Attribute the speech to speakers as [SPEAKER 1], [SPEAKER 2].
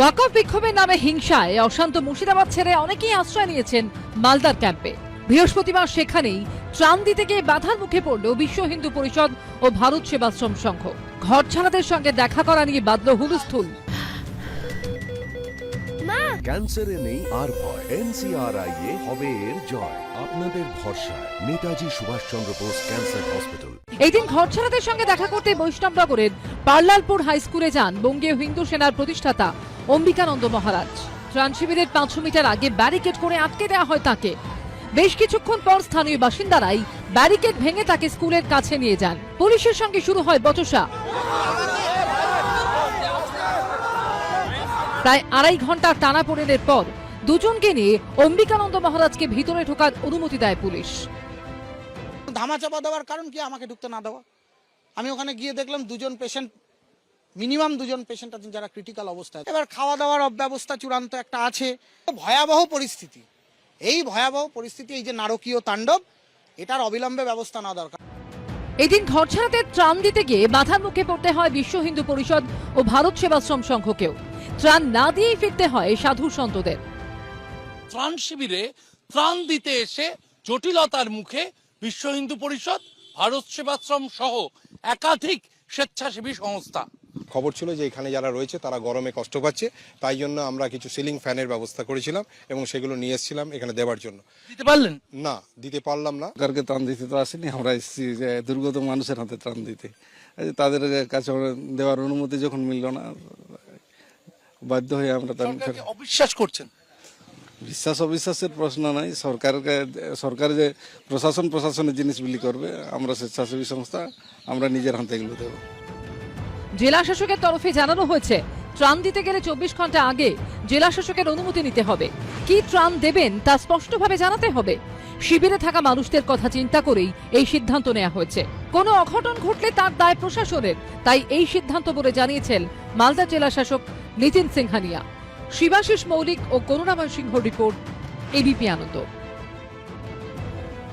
[SPEAKER 1] ওয়াকফ বিক্ষোভের নামে হিংসায় অশান্ত মুর্শিদাবাদ ছেড়ে অনেকেই আশ্রয় নিয়েছেন মালদার ক্যাম্পে। বৃহস্পতিবার সেখানেই ত্রাণ দিতে গিয়ে বাধার মুখে পড়ল বিশ্ব হিন্দু পরিষদ ও ভারত সেবাশ্রম সংঘ। ঘর ছাড়াদের সঙ্গে দেখা করা নিয়ে বাদল হুলস্থুল।
[SPEAKER 2] ক্যান্সারে নেই আর ভয়। এনসিআরআই এ হবে এর জয়। আপনাদের ভরসায়। Netaji Subhash Chandra Bose cancer hospital.
[SPEAKER 1] এই দিন ঘর ছাড়াদের সঙ্গে দেখা করতে বৈষ্ণবনগরের পার্লালপুর হাই স্কুলে যান বঙ্গীয় হিন্দু সেনার প্রতিষ্ঠাতা অম্বিকানন্দ মহারাজ। ত্রাণ শিবিরের পাঁচশো মিটার আগে ব্যারিকেড করে আটকে দেওয়া হয় তাকে। বেশ কিছুক্ষণ পর স্থানীয় বাসিন্দারাই ব্যারিকেড ভেঙে তাকে স্কুলের কাছে নিয়ে যান। পুলিশের সঙ্গে শুরু হয় বচসা। প্রায় আড়াই ঘণ্টার টানাপোড়েনের পর দুজনকে নিয়ে অম্বিকানন্দ মহারাজকে ভিতরে ঢোকার অনুমতি দেয় পুলিশ।
[SPEAKER 3] ধামাচাপা দেওয়ার কারণ কি? আমাকে ঢুকতে না দেওয়া। আমি ওখানে গিয়ে দেখলাম দুজন পেশেন্ট মিনিমাম দুজন পেশেন্ট আছেন যারা ক্রিটিক্যাল অবস্থায়। এবার খাওয়া দাওয়ার অব্যবস্থা চূড়ান্ত একটা আছে। ভয়াবহ পরিস্থিতি। এই ভয়াবহ পরিস্থিতি এই যে নারকীয় তাণ্ডব এটার অবিলম্বে ব্যবস্থা নেওয়া দরকার।
[SPEAKER 1] এদিন ঘর ছাড়াতে ত্রাণ দিতে গিয়ে বাধার মুখে পড়তে হয় বিশ্ব হিন্দু পরিষদ ও ভারত সেবাশ্রম সংঘকেও। ত্রাণ না দিয়েই ফিরতে হয় সাধু সন্তদের।
[SPEAKER 4] ত্রাণ শিবিরে ত্রাণ দিতে এসে জটিলতার মুখে বিশ্ব হিন্দু পরিষদ ভারত সেবাশ্রম সহ একাধিক স্বেচ্ছাসেবী সংস্থা।
[SPEAKER 5] খবর ছিল যে এখানে যারা রয়েছে তারা গরমে কষ্ট পাচ্ছে তাই জন্য আমরা কিছু সিলিং ফ্যানের ব্যবস্থা করেছিলাম এবং সেগুলো নিয়ে এসেছিলাম এখানে দেওয়ার জন্য।
[SPEAKER 4] দিতে পারলেন?
[SPEAKER 5] না দিতে পারলাম না।
[SPEAKER 6] সরকারকে ত্রাণ দিতে তো আসেনি আমরা এসেছি যে দুর্গত মানুষের হাতে ত্রাণ দিতে। তাদের কাছে দেওয়ার অনুমতি যখন মিলল না বাধ্য হয়ে আমরা ত্রাণ
[SPEAKER 4] অবিশ্বাস করছেন?
[SPEAKER 6] বিশ্বাস অবিশ্বাসের প্রশ্ন নাই। সরকারকে সরকার যে প্রশাসন প্রশাসনের জিনিসগুলি করবে আমরা স্বেচ্ছাসেবী সংস্থা আমরা নিজের হাতে এগুলো দেবো।
[SPEAKER 1] জেলা শাসকের তরফে জানানো হয়েছে ত্রাণ দিতে গেলে চব্বিশ ঘণ্টা আগে জেলা শাসকের অনুমতি নিতে হবে। কি ত্রাণ দেবেন তা স্পষ্টভাবে জানাতে হবে। শিবিরে থাকা মানুষদের কথা চিন্তা করেই এই সিদ্ধান্ত নেওয়া হয়েছে। কোনো অঘটন ঘটলে তার দায় প্রশাসনের তাই এই সিদ্ধান্ত বলে জানিয়েছেন মালদা জেলা শাসক নিতিন সিংহানিয়া শিবাশিস মৌলিক ও করুণাময় সিংহ রিপোর্ট এবিপি আনন্দ।